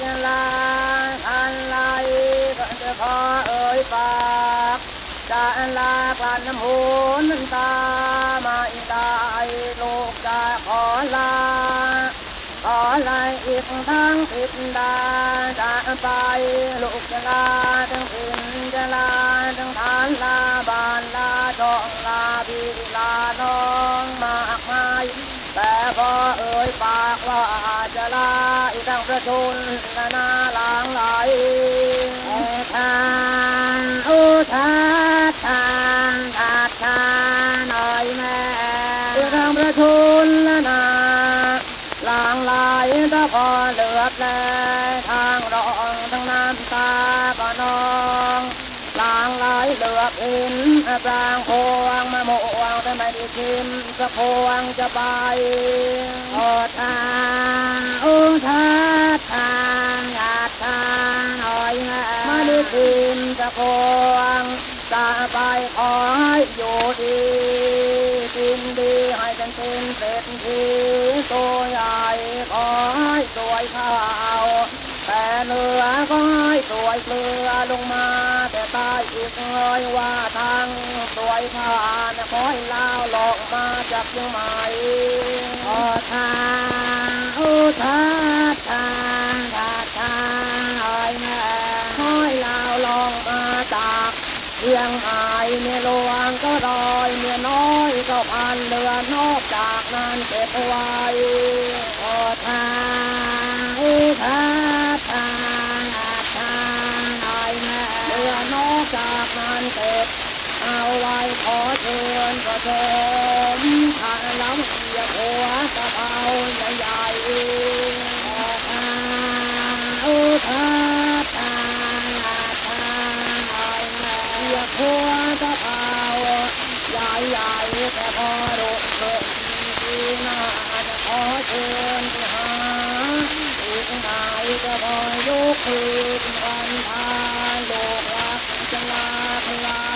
จะลาอันไรก็จะพอเอ่ยปากจะลากลันน้ำหูน้ำตาไม่ได้ลูกจะขอลา ขอลาอีกทั้งผิดดาจะไปลูกจะลาทั้งถิ่นจะลาทั้งฐานลาบานลาช่องลาพี่ลาน้องมากมายแต่พอเอ่ยปาก ลาอีกทั้งประชุนนานหลางไหลทานอุทาทานทาทานหน่อยแม่อีกทั้งประชุนนานหลางไหลก็พอเหลือบแลทางรองทั้งน้ำตาก็นองหลางไหลเหลือบเห็นปรางพวงมะม่วงแต่ไม่ได้ชิมสักพวงจะไปโอทานโอท ไม่ได้ชิมสักพวงจะไปขอให้อยู่ดีกินดีให้กันเป็นเศรษฐีตัวใหญ่ขอให้สวยข้าวแต่เหนือก็ให้สวยเกลือลงมา แต่ใต้อีกเลยว่าทางสวยผ่านคอยลาวหลอกมาจากเชียงใหม่ เชียงใหม่เมียหลวงก็ลอยเมียน้อยก็พันเรือนอกจากนั้นเก็บไว้ขอทางทาทางทางหน่อยแม่เรือนอกจากนั้นเก็บเอาไว้ขอเชิญก็ชมทานล้ำ หัวตะเภาใหญ่ใหญ่แต่พอดุเกิดดีาจะขอเชิญไปาอีกนาจะพยกคืนวันพาโลกรักจะลาพลา